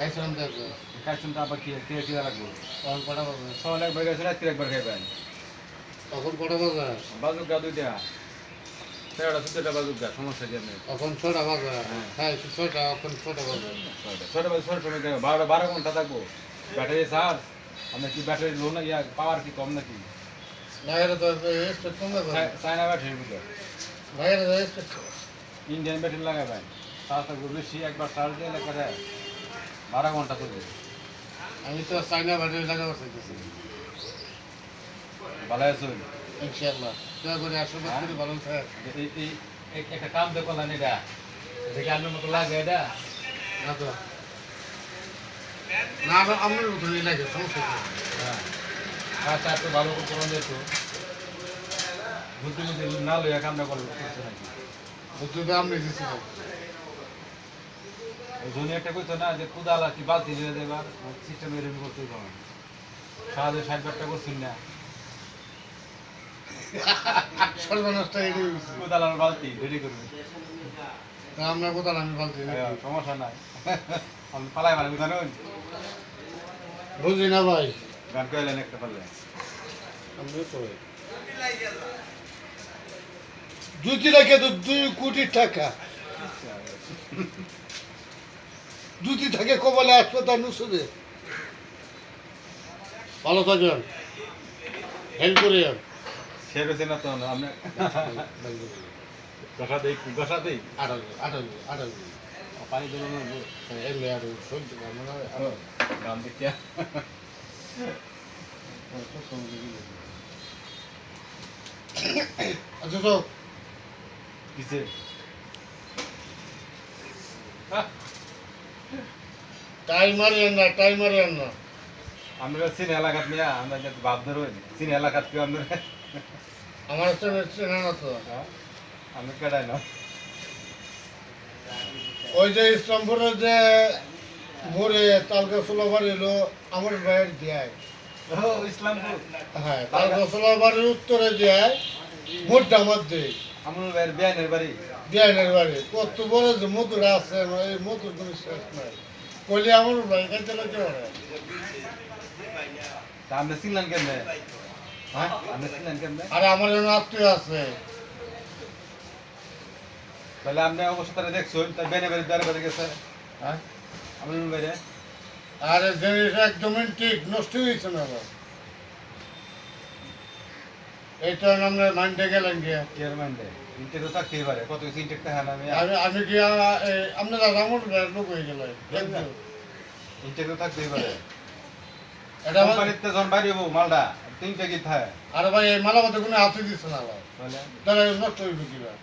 খাইছিলাম তো একবার। খাইছেন তো আবার কি কে কি লাগবো তখন কটা বাজে সকালে একবার গেছে রাত্রে একবার খাইবেন তখন কটা বাজে বাজুকা দুইটা তেরোটা চোদ্দটা বাজুকা সমস্যা কি আপনি তখন ছটা বাজে হ্যাঁ। হ্যাঁ ছটা এখন ছটা বাজে ছয়টা ছয়টা বাজে ছয়টা সময় খাইবেন বারোটা বারো ঘন্টা থাকবো ব্যাটারি চার্জ আপনার কি ব্যাটারি লো না ইয়া পাওয়ার কি কম নাকি বাইরে তো স্টেট কমে যাবে চাই- চায়না ব্যাটারির মধ্যে বাইরে তো স্টেট ইন্ডিয়ান ব্যাটারি লাগাবেন চার্জ থাকবে বেশি একবার চার্জ দিয়ে লেখা যায় বারো ঘণ্টা চলবে। আমি তো চাইনা ব্যাটারি লাগাবো চাইতেছি ভালো আছে? ইনশাআল্লাহ। দয়া করে আশীর্বাদ করে ভালো থাক এই একটা কাম তো করলেন এটা। দেখে আপনার মতো লাগে এটা। না তো। না না আমার উঠে লাগে সমস্যা হ্যাঁ। আচ্ছা একটু ভালো করে করুন যেহেতু বুদ্ধি বুদ্ধি না লইয়া কামটা করবে করছে নাকি? বুদ্ধি তো আমি দিছি জন্য একটা কইতো না যে কুদালা কি বালতি নিয়ে দেবার সিস্টেম এরকম করতে হবে সাহায্যে ষাট বারটা করছেন না। সর্বনাশটা এড়িয়ে গেছি। কুদালার বালতি রেডি করবে। আমরা কোথাও আমি হ্যাঁ, সমস্যা নাই। আমি পালাই মানে জানেন বুঝি না ভাই। গান কইলেন একটা আমি তো রেখে দুই কোটি টাকা। জুতি থাকে কবলে হাসপাতাল নুসুদে ভালো থাকেন। হেল্প করিয়েন সে রয়েছে না তো আপনি দেই গসা দেই। আঠাল আঠাল আঠাল পানি দেবো না এলে আর সহ্য আচ্ছা তো কিসে টাইম মারিয়েন না টাইম মারিয়েন না। আমরা সিনে এলাকাত নিয়ে আমরা যে বাধ্য রই সিনে এলাকাত কেউ আমরা আমার চেনে চেনে না তো। আমি কেডাই না। ওই যে ইসলামপুরে যে মোড়ে তালকা সোলা বাড়ি হলো আমার ভাইয়ের দেয় ও ইসলামপুর? হ্যাঁ তালকা সোলা বাড়ির উত্তরে দেয় মোটটা মধ্যে আমার ভাইয়ের বিয়ানের বাড়ি। দেয়ানের বাড়ি। কত বড় যে মধুর আছে এই মধুর কোনো শেষ নাই। কইলে আমার ভাই খাইতে লাগে ওরা তা আপনি চিনলেন কেমনে? হ্যাঁ? কেমনে? আর আমার আত্মীয় আছে। তাহলে আপনি অবশ্য তারা দেখছেন তার বেনে বাড়ি দ্বারে বাড়ি গেছে। হ্যাঁ? আমার বাইরে আর জিনিস একদমই ঠিক নষ্ট হয়েছে না আমরা মাইন্ডে গেলেন গিয়ে। চেয়ারম্যানটা ইনটেক তো থাকতেই পারে কত কিছু ইনটেক থাকে না আমি আমি কি আপনার লোক হয়ে গেল। একদম ইনটেক থাকতেই পারে। এটা বাইরে হব মালটা। তিনটে কি থাকে আর ভাই এই মতো কোনো হাতে দিচ্ছে না ভাই তাহলে তাহলে নষ্ট হইবে কি ভাই।